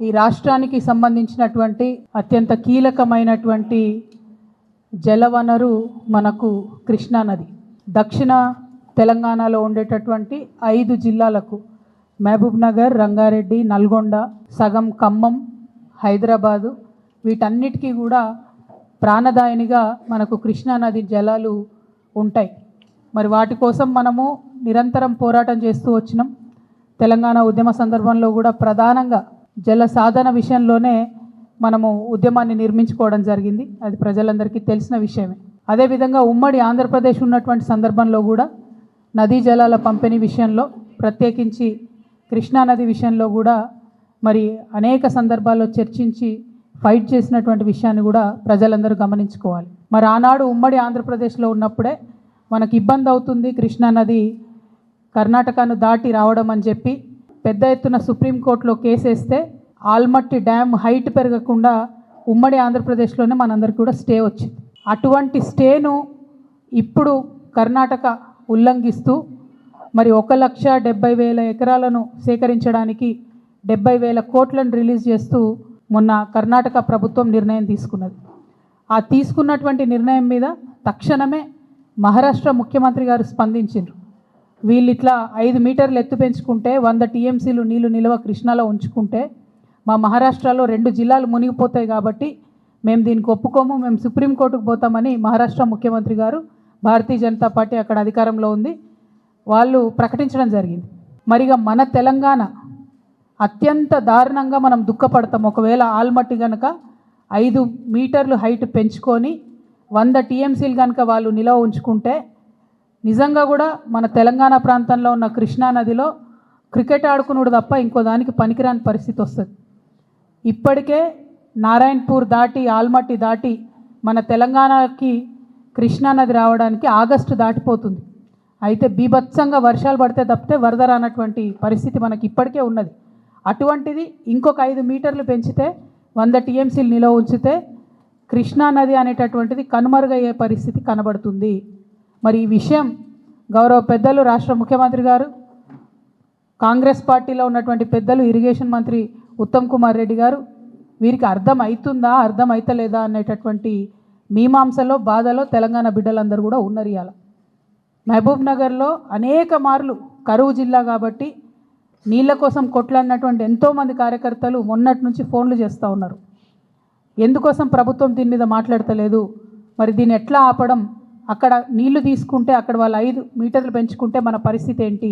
ఈ రాష్ట్రానికి సంబంధించినటువంటి అత్యంత కీలకమైనటువంటి జలవనరు మనకు కృష్ణానది దక్షిణ తెలంగాణలో ఉండేటటువంటి ఐదు జిల్లాలకు మహబూబ్ నగర్ రంగారెడ్డి నల్గొండ సగం ఖమ్మం హైదరాబాదు వీటన్నిటికీ కూడా ప్రాణదాయినిగా మనకు కృష్ణానది జలాలు ఉంటాయి. మరి వాటి కోసం మనము నిరంతరం పోరాటం చేస్తూ వచ్చినాం. తెలంగాణ ఉద్యమ సందర్భంలో కూడా ప్రధానంగా జల సాధన విషయంలోనే మనము ఉద్యమాన్ని నిర్మించుకోవడం జరిగింది. అది ప్రజలందరికీ తెలిసిన విషయమే. అదేవిధంగా ఉమ్మడి ఆంధ్రప్రదేశ్ ఉన్నటువంటి సందర్భంలో కూడా నదీ జలాల పంపిణీ విషయంలో ప్రత్యేకించి కృష్ణా నది విషయంలో కూడా మరి అనేక సందర్భాల్లో చర్చించి ఫైట్ చేసినటువంటి విషయాన్ని కూడా ప్రజలందరూ గమనించుకోవాలి. మరి ఆనాడు ఉమ్మడి ఆంధ్రప్రదేశ్లో ఉన్నప్పుడే మనకి ఇబ్బంది అవుతుంది కృష్ణా నది కర్ణాటకను దాటి రావడం అని చెప్పి పెద్ద ఎత్తున సుప్రీంకోర్టులో కేసేస్తే ఆల్మట్టి డ్యామ్ హైట్ పెరగకుండా ఉమ్మడి ఆంధ్రప్రదేశ్లోనే మనందరికీ కూడా స్టే వచ్చింది. అటువంటి స్టేను ఇప్పుడు కర్ణాటక ఉల్లంఘిస్తూ మరి ఒక లక్ష డెబ్బై వేల ఎకరాలను సేకరించడానికి డెబ్బై వేల కోట్లను రిలీజ్ చేస్తూ మొన్న కర్ణాటక ప్రభుత్వం నిర్ణయం తీసుకున్నది. ఆ తీసుకున్నటువంటి నిర్ణయం మీద తక్షణమే మహారాష్ట్ర ముఖ్యమంత్రి గారు స్పందించారు వీళ్ళు ఇట్లా ఐదు మీటర్లు ఎత్తు పెంచుకుంటే వంద టీఎంసీలు నీళ్ళు నిల్వ కృష్ణాలో ఉంచుకుంటే మా మహారాష్ట్రలో రెండు జిల్లాలు మునిగిపోతాయి కాబట్టి మేము దీనికి ఒప్పుకోము మేము సుప్రీంకోర్టుకు పోతామని మహారాష్ట్ర ముఖ్యమంత్రి గారు భారతీయ జనతా పార్టీ అక్కడ అధికారంలో ఉంది. వాళ్ళు ప్రకటించడం జరిగింది. మరిగా మన తెలంగాణ అత్యంత దారుణంగా మనం దుఃఖపడతాం. ఒకవేళ ఆల్మట్టి కనుక ఐదు మీటర్లు హైట్ పెంచుకొని వంద టీఎంసీలు కనుక వాళ్ళు నిలవ ఉంచుకుంటే నిజంగా కూడా మన తెలంగాణ ప్రాంతంలో ఉన్న కృష్ణా నదిలో క్రికెట్ ఆడుకునుడు తప్ప ఇంకో దానికి పనికిరాని పరిస్థితి వస్తుంది. ఇప్పటికే నారాయణపూర్ దాటి ఆల్మట్టి దాటి మన తెలంగాణకి కృష్ణా నది రావడానికి ఆగస్టు దాటిపోతుంది. అయితే బీభత్సంగా వర్షాలు పడితే తప్పితే వరద రానటువంటి పరిస్థితి మనకి ఇప్పటికే ఉన్నది. అటువంటిది ఇంకొక ఐదు మీటర్లు పెంచితే వంద టీఎంసీలు నిలవ ఉంచితే కృష్ణా నది అనేటటువంటిది కనుమరుగయ్యే పరిస్థితి కనబడుతుంది. మరి ఈ విషయం గౌరవ పెద్దలు రాష్ట్ర ముఖ్యమంత్రి గారు కాంగ్రెస్ పార్టీలో ఉన్నటువంటి పెద్దలు ఇరిగేషన్ మంత్రి ఉత్తమ్ కుమార్ రెడ్డి గారు వీరికి అర్థం అవుతుందా అర్థం అవుతలేదా అనేటటువంటి మీమాంసలో బాధలో తెలంగాణ బిడ్డలందరూ కూడా ఉన్నారు ఇవాళ మహబూబ్ నగర్లో అనేక మార్లు కరువు జిల్లా కాబట్టి నీళ్ళ కోసం కొట్లాడినటువంటి ఎంతోమంది కార్యకర్తలు మొన్నటి నుంచి ఫోన్లు చేస్తూ ఉన్నారు. ఎందుకోసం ప్రభుత్వం దీని మీద మాట్లాడతలేదు? మరి దీన్ని ఎట్లా ఆపడం? అక్కడ నీళ్ళు తీసుకుంటే అక్కడ వాళ్ళు ఐదు మీటర్లు పెంచుకుంటే మన పరిస్థితి ఏంటి?